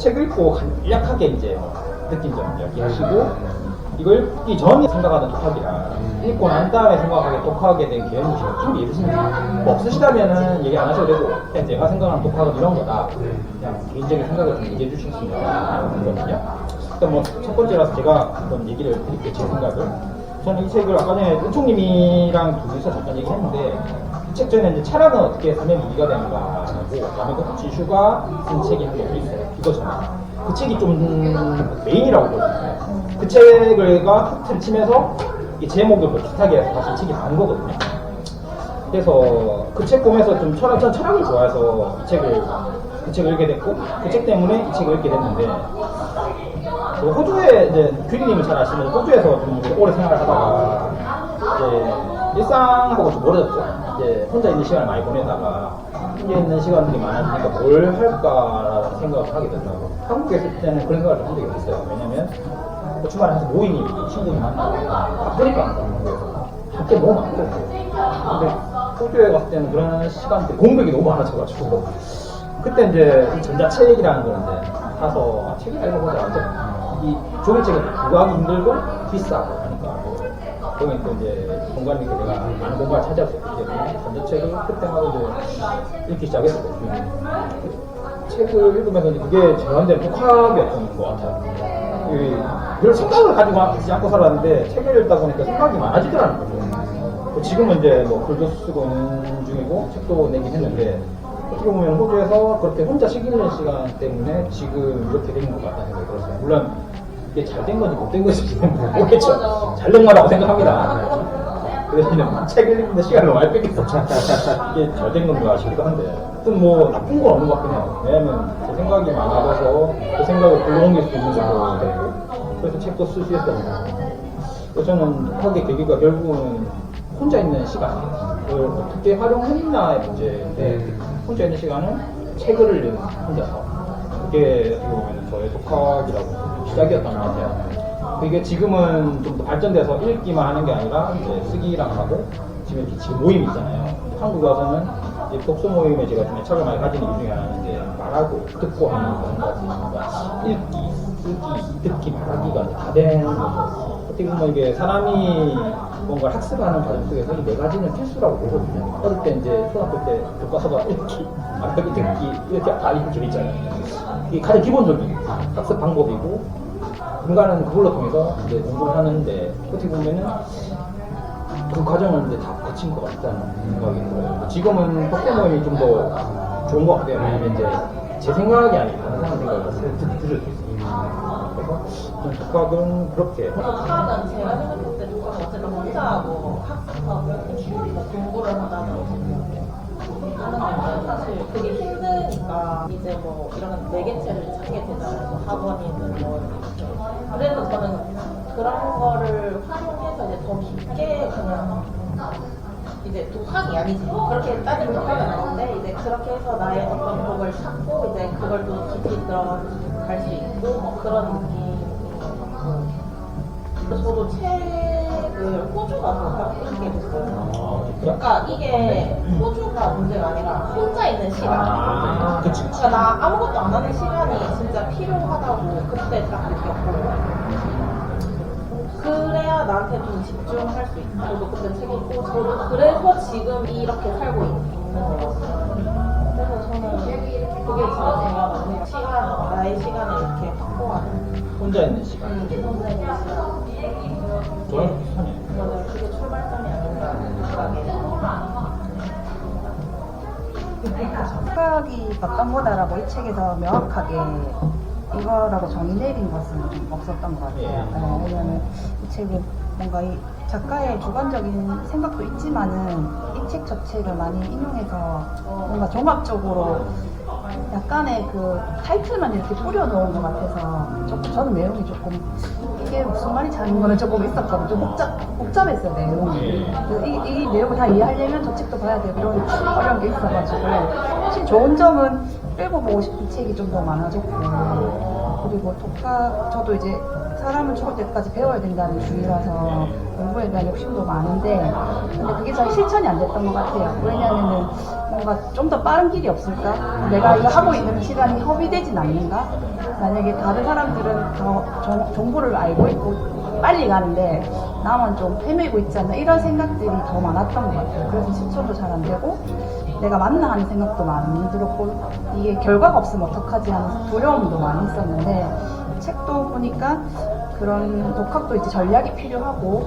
책을 읽고 간략하게 이제 느낀 점 이야기하시고 이걸 읽기 전에 생각하는 독학이랑 읽고 난 다음에 생각하게 독학에 대한 개념이 좀 있으신지 뭐 없으시다면은 얘기 안 하셔도 되고 제가 생각하는 독학은 이런 거다. 그냥 개인적인 생각을 좀 얘기해 주셨으면 좋거든요. 일단 뭐 첫 번째라서 제가 한번 얘기를 드릴게요 제 생각을. 저는 이 책을 아까 전에 은총님이랑 둘이서 잠깐 얘기했는데 이 책 전에 이제 철학은 어떻게 삶의 무기가 되는가 하고 그다음에 그 지슈가 쓴 책이 한개 있어요. 이거잖아요. 그 책이 좀 메인이라고 보거든요. 그 책을가 틀 치면서 이 제목을 뭐 비슷하게 해서 다시 책이 나온 거거든요. 그래서 그 책 보면서 좀 철학, 전 철학을 좋아해서 이 책을 그 책을 읽게 됐고 그 책 때문에 이 책을 읽게 됐는데 그 호주에 이제 규리님을 잘 아시는 호주에서 좀 오래 생활을 하다가 이제 일상하고 좀 멀어졌죠. 이제 혼자 있는 시간을 많이 보내다가 혼자 있는 시간들이 많아지니까 뭘 할까라는 생각을 하게 된다고. 한국에 있을 때는 그런 생각을 좀한 적이 없어요. 왜냐면 뭐 주말에 항상 모임이 친구들 만나고 바쁘니까 항상 한국에서 할게 너무 많고 근데 호주에 갔을 때는 그런 시간들이 공백이 너무 많아져가지고 그때 이제 이 전자책이라는 건데 사서 아, 책을 읽어보자 이 종이책은 구하기 힘들고 비싸고 또 이제 공간이 내가 많은 공간을 찾아왔었기 때문에 전자책을 그때마다 이제 읽기 시작했거든요. 그 책을 읽으면서 그게 저한테는 독학이었던 것 같아요. 이, 별 생각을 가지고 하지 않고 살았는데 책을 읽다 보니까 생각이 많아지더라는 거죠 뭐 지금은 이제 뭐 글도 쓰고 있는 중이고 책도 내긴 했는데 어떻게 보면 호주에서 그렇게 혼자 책 읽는 시간 때문에 지금 이렇게 된 것 같다는 들었어요. 물론 이게 잘 된 건지 못 된 건지 모르겠죠. 잘 된 거라고 생각합니다. 그래서 그냥 책 읽는 시간을 많이 뺏겼어. 이게 잘 된 건가 싶기도 한데. 하여튼 뭐 나쁜 건 없는 것 같긴 해요. 왜냐면 제 생각이 많아져서 그 생각을 불러 옮길 수 있는 되고 그래서 책도 쓸수 있었던 거고. 그래서 저는 독학의 계기가 결국은 혼자 있는 시간 을 어떻게 활용했나의 문제인데 혼자 있는 시간은 책을 읽는 혼자서 그게 어떻게 보면 저의 독학이라고 시작이었던 것 같아요. 그게 지금은 좀 더 발전돼서 읽기만 하는 게 아니라 이제 쓰기랑 하고 지금 지금 모임이 있잖아요. 한국에 와서는 이제 독서 모임에 제가 좀 애착을 많이 가지는 이유 중에 하나는 이제 말하고 듣고 하는 그런 거지. 그러니까 읽기, 쓰기, 듣기, 말하기가 다 되는 거죠. 어떻게 보면 이게 사람이 뭔가 학습하는 과정 속에서 이 네 가지는 필수라고 보거든요. 어릴 때 이제 초등학교 때 교과서가 읽기, 말하기, 듣기 이렇게 다 읽기 있잖아요. 이게 가장 기본적인 학습 방법이고 중간은 그걸로 통해서 이제 공부를 하는데 어떻게 보면은 그 과정을 이제 다 거친 것 같다는 생각이 들어요. 지금은 모임이 좀 더 좋은 것 같아요. 왜냐면 이제 제 생각이 아니라 수 있으니까. 그래서 독학은 그렇게 독학은 제가 생각했을 때 독학은 어쨌든 혼자 하고 학습하고 뭐 공부를 한다는 하는 건데 사실 그게 힘드니까 이제 뭐 이런 매개체를 찾게 되잖아요. 뭐 학원이든 뭐 이렇게. 그래서 저는 그런 거를 활용해서 이제 더 깊게 그냥 이제 독학이 아니지 그렇게 따지면 독학은 아닌데 이제 그렇게 해서 나의 어떤 법을 찾고 이제 그걸 또 깊이 들어갈 수 있고 뭐 그런 느낌인 것 같고 그래서 저도 책을 호주 가서 읽게 됐어요. 아? 그러니까 이게 호주가 문제가 아니라 혼자 있는 시간. 아, 그치, 그치. 그러니까 나 아무것도 안 하는 시간이 진짜 필요하다고 그때 딱 느꼈고. 나한테 좀 집중할 수 있고, 저도 그때 책 읽고, 저도 그래서 지금 이렇게 살고 있는 거였어요. 그래서 저는 그게 진짜 중요하다고 시간, 나의 시간을 이렇게 확보하는. 혼자 있는 시간. 음, 혼자 있는 시간. 저랑 비슷하네요. 맞아요. 그게 출발점이 아닌가 생각해요. 생각이 어떤 거다라고 이 책에서 명확하게 이거라고 정의 내린 것은 좀 없었던 것 같아요. 예. 네, 왜냐면 이 책은 뭔가 이 작가의 주관적인 생각도 있지만은 이 책 자체를 많이 인용해서 뭔가 종합적으로 약간의 그 타이틀만 이렇게 뿌려놓은 것 같아서 조금 저는 내용이 조금 이게 무슨 말인지 하는 거는 조금 있었거든요. 좀 복잡, 복잡했어요, 내용이. 예. 그래서 이, 이 내용을 다 이해하려면 저 책도 봐야 되고 이런 어려운 게 있어가지고 사실 좋은 점은 읽어보고 싶은 책이 좀 더 많아졌고 그리고 독학 저도 이제 사람은 죽을 때까지 배워야 된다는 주의라서 공부에 대한 욕심도 많은데 근데 그게 잘 실천이 안 됐던 것 같아요. 왜냐면은 뭔가 좀 더 빠른 길이 없을까? 내가 이거 하고 있는 시간이 허비되진 않는가? 만약에 다른 사람들은 더 정- 정보를 알고 있고 빨리 가는데 나만 좀 헤매고 있지 않나 이런 생각들이 더 많았던 것 같아요. 그래서 실천도 잘 안 되고 내가 맞나 하는 생각도 많이 들었고 이게 결과가 없으면 어떡하지 하는 두려움도 많이 있었는데 책도 보니까 그런 독학도 이제 전략이 필요하고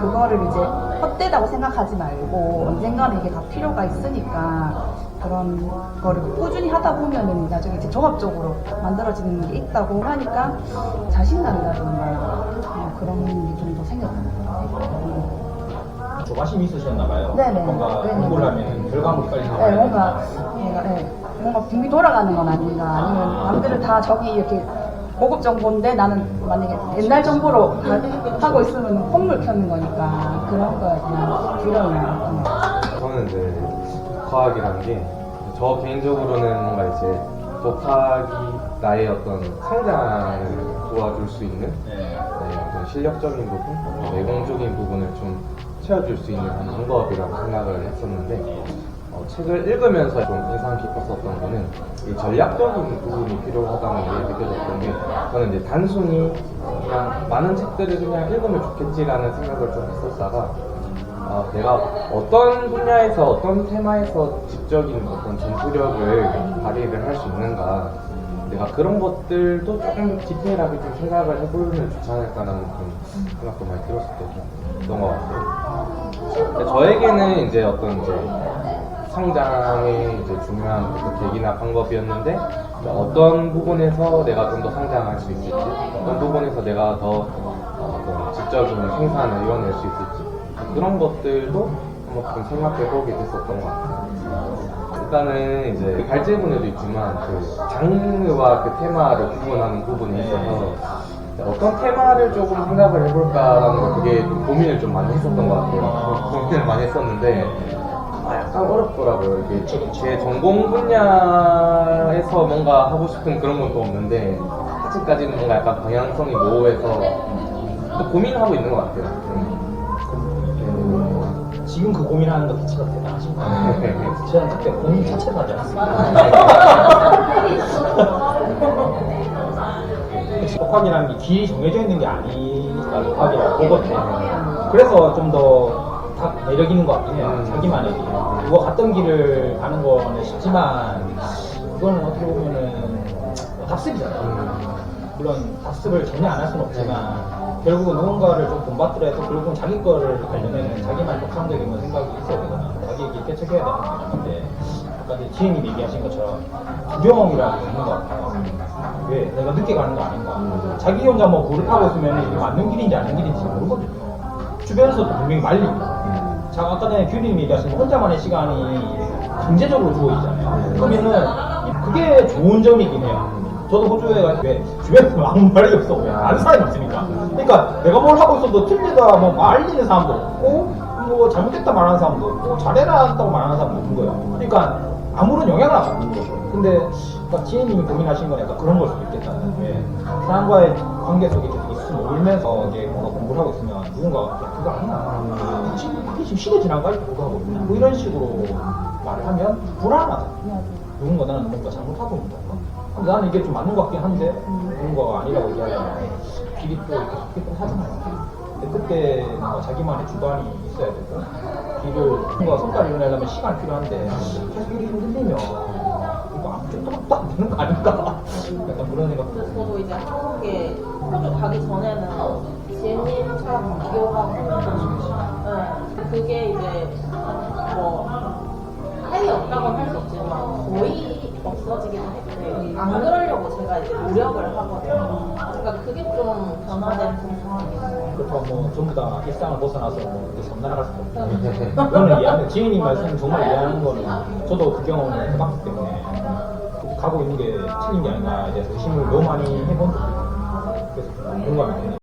그거를 이제 헛되다고 생각하지 말고 언젠가는 이게 다 필요가 있으니까 그런 거를 꾸준히 하다 보면은 나중에 이제 종합적으로 만들어지는 게 있다고 하니까 자신감이라든가 어, 그런 게 좀 더 생겼던 것 같아요. 조바심이 있으셨나 봐요. 네네. 뭔가 네네. 공부를 하면 결과물이 빨리 나와야 네, 뭔가. 뭔가 네, 뭔가 빙빙 돌아가는 건 아닌가 아니면 남들은 다 저기 이렇게 고급 정보인데 나는 만약에 옛날 정보로 다 하고 있으면 콧물 켜는 거니까 그런 거에 대한 같아요. 저는 이제 독학이라는 게 저 개인적으로는 뭔가 이제 독학이 나의 어떤 성장을 도와줄 수 있는 네. 네, 어떤 실력적인 부분, 내공적인 부분을 좀 채워줄 수 있는 한 방법이라고 생각을 했었는데 어, 책을 읽으면서 좀 인상 깊었었던 거는 이 전략적인 부분이 필요하다는 게 느껴졌던 게 저는 이제 단순히 그냥 많은 책들을 그냥 읽으면 좋겠지라는 생각을 좀 했었다가 아, 내가 어떤 분야에서 어떤 테마에서 지적인 어떤 전투력을 발휘를 할 수 있는가 내가 그런 것들도 조금 디테일하게 좀 생각을 해보면 좋지 않을까라는 좀 생각도 많이 들었었던 것 같아요. 저에게는 이제 어떤 이제 성장의 이제 중요한 어떤 계기나 방법이었는데 어떤 부분에서 내가 좀 더 성장할 수 있을지 어떤 부분에서 내가 더 어, 지적인 생산을 이뤄낼 수 있을지 그런 것들도 한번 좀 생각해 보게 됐었던 것 같아요. 일단은 이제 그 갈질문에도 있지만 그 장르와 그 테마를 구분하는 부분이 있어서 어떤 테마를 조금 생각을 해볼까라는 거 그게 좀 고민을 좀 많이 했었던 것 같아요. 고민을 많이 했었는데 아, 약간 어렵더라고요. 이게 제 전공 분야에서 뭔가 하고 싶은 그런 건또 없는데 아직까지는 뭔가 약간 방향성이 모호해서 또 고민하고 있는 것 같아요. 음. 지금 그 고민하는 거 자체가 대단하신 것 같아요. 저는 그때 고민 자체를 하지 않았습니다. 독학이라는 게 길이 정해져 있는 게 아니니까 독학이라고 보거든요. 그래서 좀더 매력 있는 것 같긴 해요. 자기만의 길. 누가 갔던 길을 가는 거는 쉽지만 그거는 어떻게 보면은 답습이잖아요. 물론 답습을 전혀 안 할 수는 없지만 결국은 누군가를 좀 해서 결국은 자기 거를 가려면 자기만 독창적인 생각이 있어야 되거나 자기에게 깨쳐줘야 되는 건데 아까 이제 지혜님 얘기하신 것처럼 두려움이라는 게 있는 것 같아요. 왜 내가 늦게 가는 거 아닌가? 자기 혼자 뭐 고를 타고 있으면 이게 맞는 길인지 아닌 길인지 모르거든요. 주변에서도 분명히 말립니다. 자, 아까 전에 규님 얘기하신 거 혼자만의 시간이 강제적으로 주어지잖아요. 그러면은 그게 좋은 점이긴 해요. 저도 호주에 갈때 주변에 아무 말이 없어. 왜 아는 사람이 없으니까. 그러니까 내가 뭘 하고 있어도 틀리다 뭐 말리는 사람도 없고 뭐 잘못했다 말하는 사람도 없고 잘해라 한다고 말하는 사람도 없는 거예요. 그러니까 아무런 영향을 안 받는 거죠. 근데 그러니까 지혜님이 고민하신 건 약간 그런 걸 수도 있겠다는 왜 사람과의 관계 속에 계속 있으면 울면서 이제 뭔가 공부를 하고 있으면 누군가가 야, 그거 아니야. 지금 그게 지금 시대 지난 거 아니야? 그거 하고 있냐? 뭐 이런 식으로 말을 하면 불안하다. 누군가 나는 뭔가 잘못하고? 근데 나는 이게 좀 맞는 것 같긴 한데 누군가가 아니라고 얘기하면 길이 또 이렇게 섞이고 하잖아요. 근데 그때 자기만의 주관이 있어야 되고 길을 누군가 성과를 이뤄내려면 시간이 필요한데 계속 이렇게 흔들리면 이거 아무것도 안 되는 거 아닌가? 약간 그런 생각도 근데 저도 이제 한국에 호주 가기 전에는 지혜님처럼 비교하고 네. 그게 이제 뭐 아예 없다고는 할 수 없지만 거의 없어지긴 했는데 안 그러려고 제가 이제 노력을 하거든요. 그러니까 그게 좀 변화된 상황이고 그렇다고 뭐 전부 다 일상을 벗어나서 뭐 이렇게 섬나라갈 수도 없고. 그거는 이해하는 지인님 말씀 정말 이해하는 거는 저도 그 경험을 해봤기 때문에 가고 있는 게 틀린 게 아닌가에 대해서 의심을 너무 많이 해본 그래서 좀 공감이 되네요